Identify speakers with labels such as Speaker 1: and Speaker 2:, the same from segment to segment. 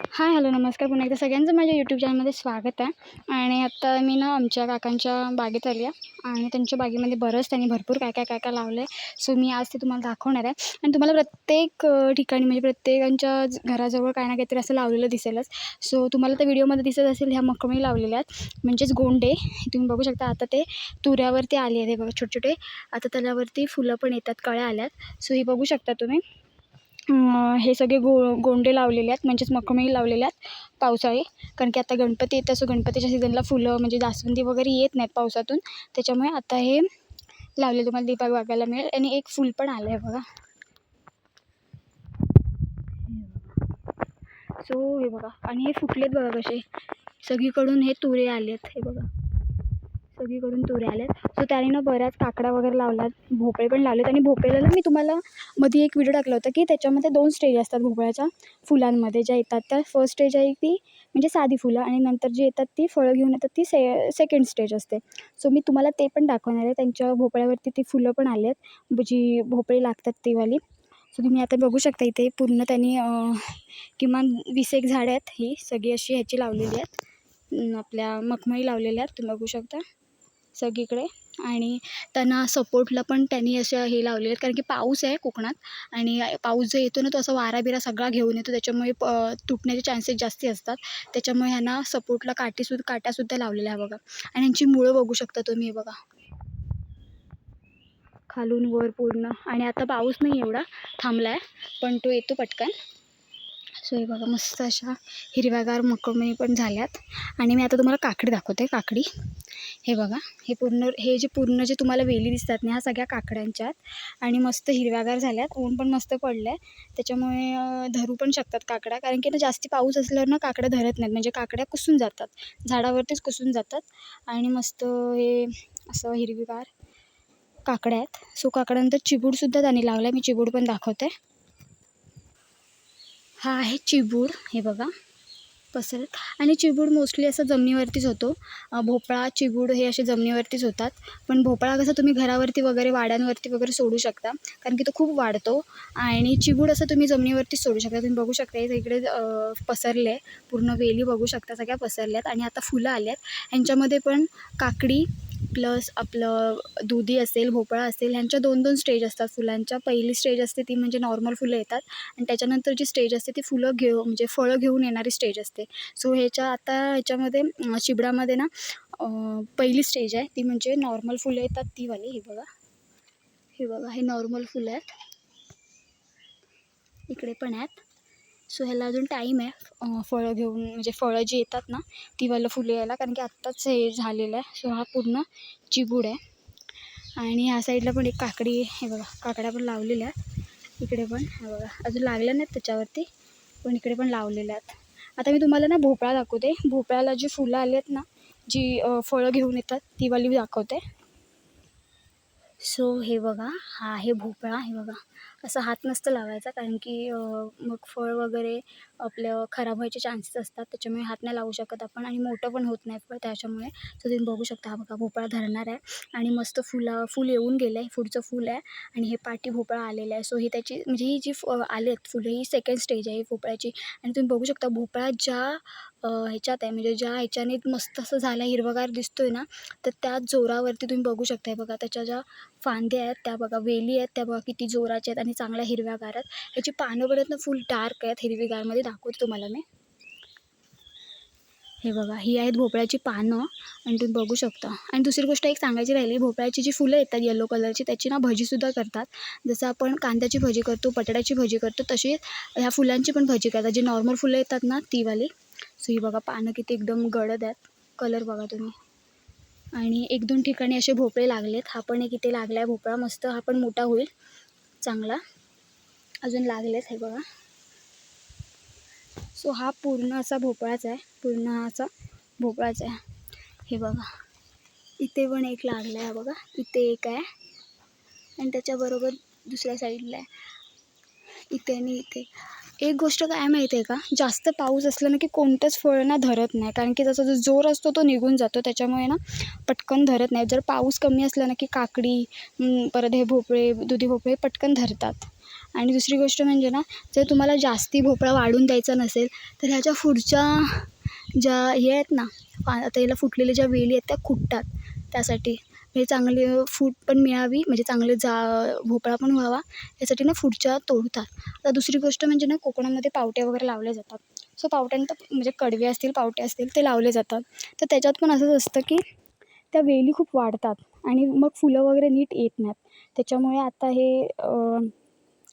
Speaker 1: Hi hello नमस्कार. पुन्हा एकदा सगळ्यांचं माझ्या यूट्यूब चॅनलमध्ये स्वागत आहे. आणि आत्ता मी ना आमच्या काकांच्या बागेत आली आहे. आणि त्यांच्या बागेमध्ये बरंच त्यांनी भरपूर काय काय काय काय लावलं आहे सो मी आज ते तुम्हाला दाखवणार आहे. आणि तुम्हाला प्रत्येक ठिकाणी म्हणजे प्रत्येकांच्या घराजवळ काय ना काहीतरी असं लावलेलं दिसेलच. सो तुम्हाला त्या व्हिडिओमध्ये दिसत असेल ह्या मकमी लावलेल्या आहेत. म्हणजेच गोंडे तुम्ही बघू शकता. आता ते तुऱ्यावरती आले आहेत. हे बघा छोटे छोटे आता त्याच्यावरती फुलं पण येतात कळ्या आल्यात. सो ही बघू शकता तुम्ही. हे सगळे गो गोंडे लावलेले आहेत म्हणजेच मखमली लावलेले आहेत पावसाळी. कारण की आता गणपती येत सो गणपतीच्या सीझनला फुलं म्हणजे जास्वंदी वगैरे येत नाहीत पावसातून. त्याच्यामुळे आता हे लावले तुम्हाला दीपक बघायला मिळेल. आणि एक फुल पण आलं आहे बघा. सो हे बघा. आणि हे फुटलेत बघा कसे. सगळीकडून हे तुरे आले आहेत हे बघा. सगळीकडून तुऱ्या आल्यात सो त्याने ना बऱ्याच काकडा वगैरे लावल्यात. भोपळे पण लावलेत. आणि भोपळ्याला मी तुम्हाला मध्ये एक व्हिडिओ टाकला होता की त्याच्यामध्ये दोन स्टेज असतात भोपळ्याच्या फुलांमध्ये. ज्या येतात त्या फर्स्ट स्टेज आहे ती म्हणजे साधी फुलं आणि नंतर जी येतात ती फळं घेऊन येतात ती से सेकंड स्टेज असते. सो मी तुम्हाला ते पण दाखवणार आहे. त्यांच्या भोपळ्यावरती ती फुलं पण आली आहेत जी भोपळी लागतात तीवाली सो तुम्ही आता बघू शकता इथे पूर्ण त्यांनी किमान वीस एक झाडं आहेत ही. सगळी अशी ह्याची लावलेली आहेत. आपल्या मखमळी लावलेल्या आहेत. तुम्ही बघू शकता. सगळीकडे. आणि त्यांना सपोर्टला पण त्यांनी असं हे लावलेले आहेत. कारण की पाऊस आहे कोकणात आणि पाऊस जो येतो ना तो असा वारा बिरा सगळा घेऊन येतो. त्याच्यामुळे प तुटण्याचे चान्सेस जास्त असतात. त्याच्यामुळे ह्यांना सपोर्टला काठीसुद्धा काट्यासुद्धा लावलेल्या आहे बघा. आणि यांची मुळं बघू शकता तुम्ही बघा. खालून वर पूर्ण. आणि आता पाऊस नाही एवढा थांबला आहे पण तो येतो पटकन. सो हे बघा मस्त अशा हिरव्यागार मकमी पण झाल्यात. आणि मी आता तुम्हाला काकडी दाखवते काकडी. हे बघा हे पूर्ण हे जे पूर्ण जे तुम्हाला वेली दिसतात ना ह्या सगळ्या काकड्यांच्यात. आणि मस्त हिरव्यागार झाल्यात ऊन पण मस्त पडलं आहे त्याच्यामुळे धरू पण शकतात काकड्या कारण की ना जास्ती पाऊस असल्यावर ना काकड्या धरत नाहीत. म्हणजे काकड्या कुसून जातात झाडावरतीच कुसून जातात. आणि मस्त हे असं हिरवीगार काकड्या आहेत. सो काकड्यानंतर चिबूडसुद्धा त्यांनी लावला आहे मी चिबूड पण दाखवते. हा आहे चिबूड हे बघा. पसरत. आणि चिबूड मोस्टली असं जमिनीवरतीच होतो. भोपळा चिबूड हे असे जमिनीवरतीच होतात. पण भोपळा कसं तुम्ही घरावरती वगैरे वाड्यांवरती वगैरे सोडू शकता. कारण की तो खूप वाढतो. आणि चिबूड असं तुम्ही जमिनीवरतीच सोडू शकता. तुम्ही बघू शकता हे इकडे पसरले. पूर्ण वेली बघू शकता सगळ्या पसरल्यात. आणि आता फुलं आल्यात. ह्यांच्यामध्ये पण काकडी प्लस आपलं दुधी असेल भोपळा असेल ह्यांच्या दोन दोन स्टेज असतात फुलांच्या. पहिली स्टेज असते ती म्हणजे नॉर्मल फुलं येतात आणि त्याच्यानंतर जी स्टेज असते ती फुलं घेऊ म्हणजे फळं घेऊन येणारी स्टेज असते. सो ह्याच्या आता ह्याच्यामध्ये चिबडामध्ये ना पहिली स्टेज आहे. ती म्हणजे नॉर्मल फुलं येतात ती वाली हे बघा. हे बघा हे नॉर्मल फुलं आहेत. इकडे पण आहेत. सो ह्याला अजून टाईम आहे. फळं घेऊन म्हणजे फळं जी येतात ना ती वालं फुलं यायला कारण की आत्ताच हे झालेलं आहे. सो हा पूर्ण चिबूड आहे. आणि ह्या साईडला पण एक काकडी हे बघा काकड्या पण लावलेल्या आहेत. इकडे पण हे बघा अजून लागल्या नाहीत त्याच्यावरती पण इकडे पण लावलेल्या आहेत. आता मी तुम्हाला ना भोपळा दाखवते. भोपळ्याला जी फुलं आली आहेत ना जी फळं घेऊन येतात ती वाली दाखवते. सो हे बघा हा आहे भोपळा हे बघा. असं हात नसतं लावायचा कारण की मग फळ वगैरे आपलं खराब व्हायचे चान्सेस असतात त्याच्यामुळे हात नाही लावू शकत आपण आणि मोठं पण होत नाही फळ त्याच्यामुळे. सो तुम्ही बघू शकता हा बघा भोपळा धरणार आहे आणि मस्त फुला फुल येऊन गेलं आहे पुढचं फुल आहे आणि हे पाठी भोपळा आलेला आहे. सो ही त्याची म्हणजे ही जी फ आले आहेत फुलं ही सेकंड स्टेज आहे भोपळ्याची. आणि तुम्ही बघू शकता भोपळा ज्या ह्याच्यात आहे म्हणजे ज्या ह्याच्याने मस्त असं झाला हिरवगार दिसतोय ना तर त्या जोरावरती तुम्ही बघू शकता. हे बघा त्याच्या ज्या फांद्या आहेत त्या बघा वेली आहेत त्या बघा किती जोराच्या आहेत आणि आणि चांगल्या हिरव्यागार आहेत ह्याची पानं पण ना फुल डार्क आहेत हिरवीगारमध्ये दाखवते तुम्हाला मी. हे बघा ही आहेत भोपळ्याची पानं. आणि तुम्ही बघू शकता. आणि दुसरी गोष्ट एक सांगायची राहिली भोपळ्याची जी फुलं येतात येलो कलरची त्याची ना भजीसुद्धा करतात. जसं आपण कांद्याची भजी करतो बटाट्याची भजी करतो तशी ह्या फुलांची पण भजी करतात. जी नॉर्मल फुलं येतात ना तीवाली सो ही बघा पानं किती एकदम गडद आहेत. कलर बघा तुम्ही. आणि एक दोन ठिकाणी असे भोपळे लागलेत. हा पण एक इथे लागला आहे भोपळा मस्त हा पण मोठा होईल. चांगला. अजून लागलेच हे बघा. सो हा पूर्ण असा भोपळाच आहे. पूर्ण असा भोपळाच आहे. हे बघा. इथे पण एक लागला आहे बघा. इथे एक आहे. आणि त्याच्याबरोबर दुसऱ्या साईडला आहे. इथे आणि इथे. एक गोष्ट काय माहिती आहे का? जास्त पाऊस असला ना की कोणतंच फळ ना धरत नाही. कारण की त्याचा जो जोर असतो तो निघून जातो. त्याच्यामुळे ना पटकन धरत नाही. जर पाऊस कमी असला ना की काकडी परत हे भोपळे दुधी भोपळे पटकन धरतात. आणि दुसरी गोष्ट म्हणजे ना जर तुम्हाला जास्ती भोपळा वाढून द्यायचा नसेल तर ह्याच्या पुढच्या ज्या हे आहेत ना पा आता याला फुटलेल्या ज्या वेली आहेत त्या खुटतात. त्यासाठी. म्हणजे चांगले फूड पण मिळावी म्हणजे चांगले जा भोपळा पण व्हावा यासाठी ना फूडच्या तोडतात. आता दुसरी गोष्ट म्हणजे ना कोकणामध्ये पावटे वगैरे लावले जातात. सो पावट्यांत म्हणजे कडवे असतील पावटे असतील ते लावले जातात. तर त्याच्यात पण असंच असतं की त्या वेली खूप वाढतात आणि मग फुलं वगैरे नीट येत नाहीत. त्याच्यामुळे आता हे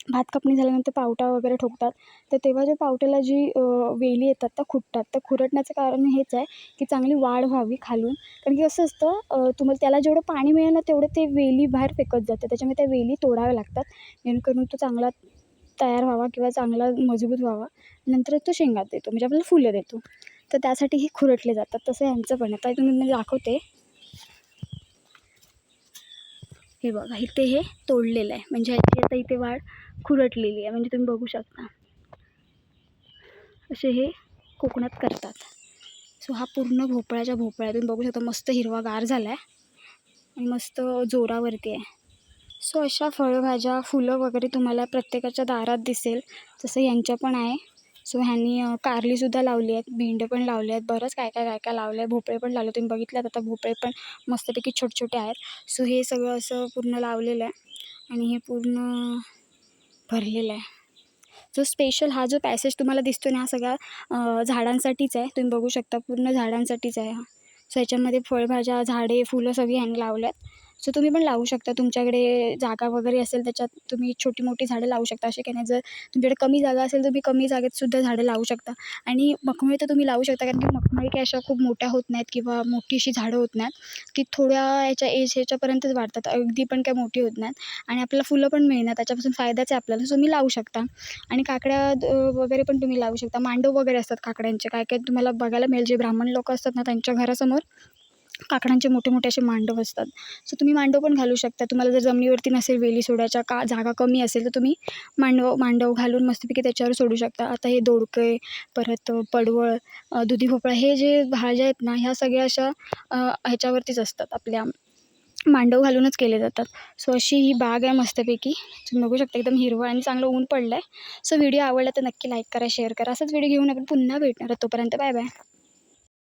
Speaker 1: भात कापणी झाल्यानंतर पावटा वगैरे ठोकतात. तर तेव्हा ज्या पावट्याला जी वेली येतात त्या खुटतात. तर खुरटण्याचं कारण हेच आहे की चांगली वाढ व्हावी खालून. कारण की असं असतं तुम्हाला त्याला जेवढं पाणी मिळेल ना तेवढं ते वेली बाहेर फेकत जाते. त्याच्यामुळे त्या वेली तोडाव्या लागतात. जेणेकरून तो चांगला तयार व्हावा किंवा चांगला मजबूत व्हावा. नंतर तो शेंगात देतो. म्हणजे आपल्याला फुलं देतो. तर त्यासाठी हे खुरटले जातात. तसं ह्यांचं पण आहे. तर तुम्ही मी दाखवते. हे बघा इथे हे तोडलेलं आहे. म्हणजे ह्याची आता इथे वाढ खुरटलेली आहे. म्हणजे तुम्ही बघू शकता. असे हे कोकणात करतात. सो हा पूर्ण भोपळ्याच्या भोपळा आहे तुम्ही बघू शकता मस्त हिरवागार झाला आहे आणि मस्त जोरावरती आहे. सो अशा फळभाज्या फुलं वगैरे तुम्हाला प्रत्येकाच्या दारात दिसेल. जसं यांच्या पण आहे. सो ह्यांनी कारलीसुद्धा लावली आहेत भेंडे पण लावले आहेत बरंच काय काय काय काय लावलं आहे भोपळे पण लावले. तुम्ही बघितल्यात आता भोपळे पण मस्तपैकी छोटे छोटे आहेत. सो हे सगळं असं पूर्ण लावलेलं आहे आणि हे पूर्ण भरलेलं आहे. जो स्पेशल हा जो पॅसेज तुम्हाला दिसतो ना हा सगळा झाडांसाठीच आहे. तुम्ही बघू शकता पूर्ण झाडांसाठीच आहे हा. सो ह्याच्यामध्ये फळभाज्या झाडे फुलं सगळी ह्यांनी लावल्यात. आहेत सो तुम्ही पण लावू शकता. तुमच्याकडे जागा वगैरे असेल त्याच्यात तुम्ही छोटी मोठी झाडं लावू शकता. असे काही नाही. जर तुमच्याकडे कमी जागा असेल तुम्ही कमी जागेतसुद्धा झाडं लावू शकता. आणि मखमळी तर तुम्ही लावू शकता कारण की मखमळी काही अशा खूप मोठ्या होत नाहीत किंवा मोठी अशी झाडं होत नाहीत ती थोड्या याच्या एज ह्याच्यापर्यंतच वाढतात. अगदी पण काही मोठी होत नाहीत. आणि आपल्याला फुलं पण मिळणार. त्याच्यापासून फायदाच आहे आपल्याला. सो तुम्ही लावू शकता. आणि काकड्या वगैरे पण तुम्ही लावू शकता. मांडव वगैरे असतात काकड्यांचे. काय काय तुम्हाला बघायला मिळेल. जे ब्राह्मण लोक असतात ना त्यांच्या घरासमोर काकडांचे मोठे मोठे असे मांडव असतात. सो तुम्ही मांडव पण घालू शकता. तुम्हाला जर जमिनीवरती नसेल वेली सोडायच्या का जागा कमी असेल तर तुम्ही मांडव मांडव घालून मस्तपैकी त्याच्यावर सोडू शकता. आता हे दोडके परत पडवळ दुधी भोपळा हे जे भाज्या आहेत ना ह्या सगळ्या अशा ह्याच्यावरतीच असतात. आपल्या मांडव घालूनच केले जातात. सो अशी ही बाग आहे मस्तपैकी. तुम्ही बघू शकता एकदम हिरवळ आणि चांगलं ऊन पडलं आहे सो व्हिडिओ आवडला तर नक्की लाईक करा शेअर करा. असंच व्हिडिओ घेऊन आपण पुन्हा भेटणार तोपर्यंत बाय बाय